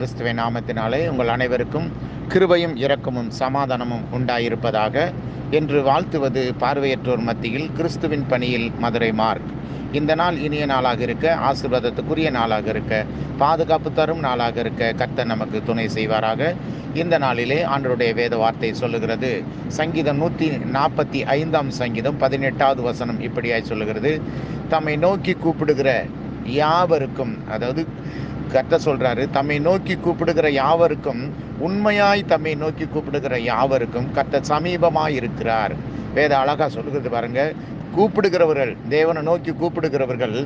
கிறிஸ்துவை நாமத்தினாலே உங்கள் அனைவருக்கும் கிருபையும் இரக்கமும் சமாதானமும் உண்டாயிருப்பதாக என்று வாழ்த்துவது பார்வையற்றோர் மத்தியில் கிறிஸ்துவின் பணியில் மதுரை மார்க். இந்த நாள் இனிய நாளாக இருக்க ஆசீர்வாதத்துக்குரிய நாளாக இருக்க பாதுகாப்பு தரும் நாளாக இருக்க கர்த்தர் நமக்கு துணை செய்வாராக. இந்த நாளிலே ஆண்டருடைய வேத வார்த்தை சொல்லுகிறது. சங்கீதம் நூற்றி நாற்பத்தி ஐந்தாம் சங்கீதம் பதினெட்டாவது வசனம் இப்படியாய் சொல்லுகிறது. தம்மை நோக்கி கூப்பிடுகிற யாவருக்கும் அதாவது கர்த்த சொல்கிறாரு தம்மை நோக்கி கூப்பிடுகிற யாவருக்கும் உண்மையாய் தம்மை நோக்கி கூப்பிடுகிற யாவருக்கும் கர்த்த சமீபமாக இருக்கிறார் வேத அழகாக சொல்லுகிறது பாருங்க. கூப்பிடுகிறவர்கள் தேவனை நோக்கி கூப்பிடுகிறவர்கள்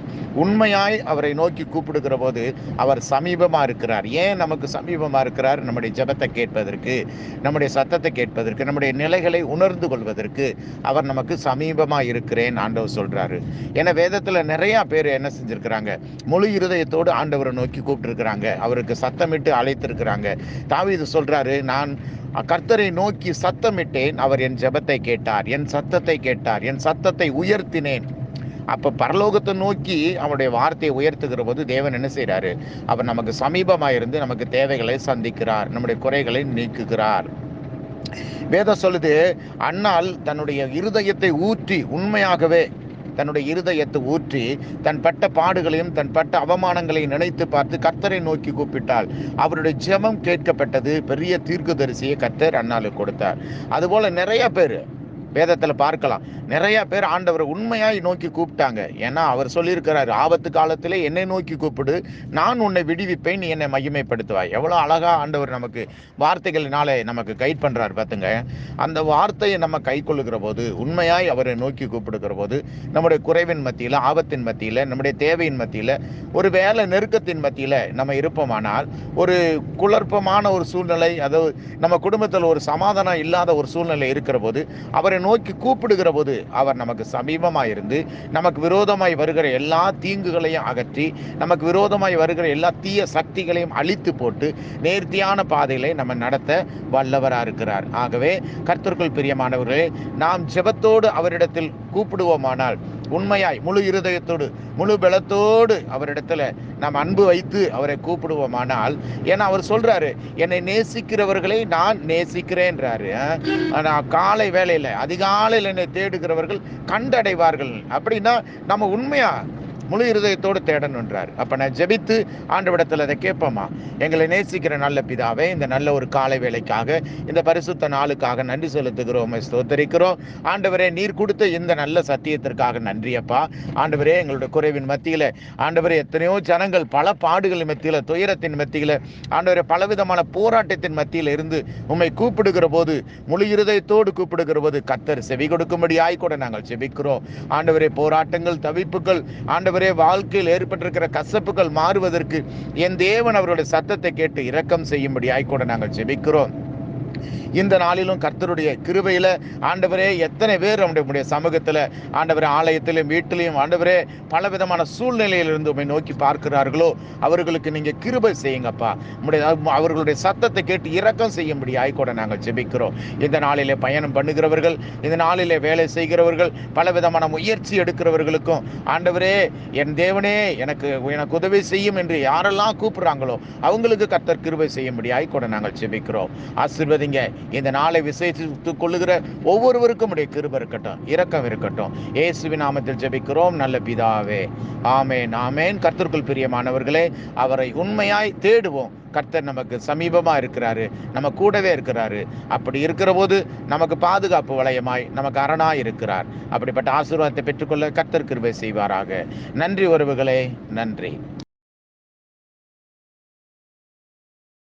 உண்மையாய் அவரை நோக்கி கூப்பிடுகிற போது அவர் சமீபமாக இருக்கிறார். ஏன் நமக்கு சமீபமாக இருக்கிறார்? நம்முடைய ஜெபத்தை கேட்பதற்கு நம்முடைய சத்தத்தை கேட்பதற்கு நம்முடைய நிலைகளை உணர்ந்து கொள்வதற்கு அவர் நமக்கு சமீபமாக இருக்கிறேன் ஆண்டவர் சொல்கிறாரு ஏன்னா வேதத்தில் நிறையா பேர் என்ன செஞ்சிருக்கிறாங்க? முழு இருதயத்தோடு ஆண்டவரை நோக்கி கூப்பிட்டுருக்கிறாங்க. அவருக்கு சத்தமிட்டு அழைத்திருக்கிறாங்க. தாவே இது சொல்கிறாரு நான் கர்த்தரை நோக்கி சத்தமிட்டேன் அவர் என் ஜெபத்தை கேட்டார் என் சத்தத்தை கேட்டார் என் சத்தத்தை உயர்த்தினேன். அப்போ பரலோகத்தை நோக்கி அவனுடைய வார்த்தையை உயர்த்துகிற போது தேவன் என்ன செய்கிறாரு அவர் நமக்கு சமீபமாக இருந்து நமக்கு தேவைகளை சந்திக்கிறார் நம்முடைய குறைகளை நீக்குகிறார். வேதம் சொல்லுது அண்ணால் தன்னுடைய இருதயத்தை ஊற்றி உண்மையாகவே தன்னுடைய இருதயத்தை ஊற்றி தன் பட்ட பாடுகளையும் தன் பட்ட அவமானங்களையும் நினைத்து பார்த்து கர்த்தரை நோக்கி கூப்பிட்டால் அவருடைய ஜெபம் கேட்கப்பட்டது. பெரிய தீர்க்கதரிசியை கர்த்தர் அண்ணாளுக்கு கொடுத்தார். அதுபோல நிறைய பேர் வேதத்தில் பார்க்கலாம். நிறைய பேர் ஆண்டவரை உண்மையாய் நோக்கி கூப்பிட்டாங்க. ஏன்னா அவர் சொல்லியிருக்கிறார் ஆபத்து காலத்திலே என்னை நோக்கி கூப்பிடு. நான் உன்னை விடுவிப்பேன் நீ என்னை மகிமைப்படுத்துவாய் எவ்வளோ அழகா ஆண்டவர் நமக்கு வார்த்தைகளினாலே நமக்கு கைட் பண்ணுறார் பார்த்துங்க அந்த வார்த்தையை நம்ம கை கொள்ளுகிற போது உண்மையாய் அவரை நோக்கி கூப்பிடுகிற போது நம்முடைய குறைவின் மத்தியில் ஆபத்தின் மத்தியில் நம்முடைய தேவையின் மத்தியில் ஒரு வேலை நெருக்கத்தின் மத்தியில் நம்ம இருப்போமானால் ஒரு குழப்பமான ஒரு சூழ்நிலை அதாவது நம்ம குடும்பத்தில் ஒரு சமாதானம் இல்லாத ஒரு சூழ்நிலை இருக்கிற போது அவரை நோக்கி கூப்பிடுகிற போது அவர் நமக்கு சமீபமாக இருந்து நமக்கு விரோதமாய் வருகிற எல்லா தீங்குகளையும் அகற்றி நமக்கு விரோதமாய் வருகிற எல்லா தீய சக்திகளையும் அழித்து போட்டு நேர்த்தியான பாதைகளை நம்ம நடத்த வல்லவராக இருக்கிறார். ஆகவே கர்த்தர்கள் பிரியமானவர்களே நாம் ஜெபத்தோடு அவரிடத்தில் கூப்பிடுவோமானால் உண்மையாய் முழு இருதயத்தோடு முழு பலத்தோடு அவரிடத்துல நாம் அன்பு வைத்து அவரை கூப்பிடுவோமானால் ஏன்னா அவர் சொல்றாரு என்னை நேசிக்கிறவர்களை நான் நேசிக்கிறேன்றாரு. நான் காலை வேலையில அதிகாலையில் என்னை தேடுகிறவர்கள் கண்டடைவார்கள். அப்படின்னா நம்ம உண்மையா முழு இருதயத்தோடு தேடணுன்றார் அப்போ நான் ஜெபித்து ஆண்டவிடத்தில் அதை கேட்போமா? எங்களை நேசிக்கிற நல்ல பிதாவே இந்த நல்ல ஒரு காலை வேலைக்காக இந்த பரிசுத்த நாளுக்காக நன்றி செலுத்துகிறோம். ஸ்தோத்தரிக்கிறோம். ஆண்டவரே நீர் கொடுத்த இந்த நல்ல சத்தியத்திற்காக நன்றியப்பா ஆண்டவரே எங்களுடைய குறைவின் மத்தியில் ஆண்டவரே எத்தனையோ ஜனங்கள் பல பாடுகளின் மத்தியில் துயரத்தின் மத்தியில் ஆண்டவரே பலவிதமான போராட்டத்தின் மத்தியில் இருந்து உம்மை கூப்பிடுகிற போது முழு இருதயத்தோடு கூப்பிடுகிற போது கத்தர் செவி கொடுக்கும்படியாய் கூட நாங்கள் செபிக்கிறோம் ஆண்டவரே போராட்டங்கள் தவிப்புகள் ஆண்டவர் ஆண்டவரே வாழ்க்கையில் ஏற்பட்டிருக்கிற கசப்புகள் மாறுவதற்கு என் தேவன் அவருடைய சத்தத்தை கேட்டு இரக்கம் செய்யும்படி ஆய்க்கூட நாங்கள் ஜெபிக்கிறோம். இந்த நாளிலும் கர்த்தருடைய கிருபையில் ஆண்டவரே எத்தனை பேர் நம்முடைய சமூகத்தில் ஆண்டவரே ஆலயத்திலும் வீட்டிலையும் ஆண்டவரே பல விதமான சூழ்நிலையிலிருந்து உண்மை நோக்கி பார்க்கிறார்களோ அவர்களுக்கு நீங்கள் கிருபை செய்யுங்கப்பா. நம்முடைய அவர்களுடைய சத்தத்தை கேட்டு இரக்கம் செய்யும்படி ஆய்கூட நாங்கள் ஜெபிக்கிறோம். இந்த நாளிலே பயணம் பண்ணுகிறவர்கள் இந்த நாளிலே வேலை செய்கிறவர்கள் பல விதமான முயற்சி எடுக்கிறவர்களுக்கும் ஆண்டவரே என் தேவனே எனக்கு எனக்கு உதவி செய்யும் என்று யாரெல்லாம் கூப்பிடுறாங்களோ அவங்களுக்கு கர்த்தர் கிருபை செய்யும்படி ஆய்கூட நாங்கள் ஜெபிக்கிறோம். ஆசிர்வதிங்க இந்த நாளை விசேஷித்துக் கொள்ளுகிற ஒவ்வொருவருக்கும் உடைய கிருப இருக்கட்டும் இரக்கம் இருக்கட்டும். இயேசுவின் நாமத்தில் ஜெபிக்கிறோம். நல்ல பிதாவே. ஆமேன் ஆமேன். கர்த்தருக்குள் பிரியமானவர்களே அவரை உண்மையாய் தேடுவோம். கர்த்தர் நமக்கு சமீபமாக இருக்கிறாரு நம்ம கூடவே இருக்கிறாரு. அப்படி இருக்கிற போது நமக்கு பாதுகாப்பு வளையமாய் நமக்கு அரணாய் இருக்கிறார். அப்படிப்பட்ட ஆசீர்வாதத்தை பெற்றுக்கொள்ள கர்த்தர் கிருபை செய்வாராக. நன்றி உறவுகளே நன்றி.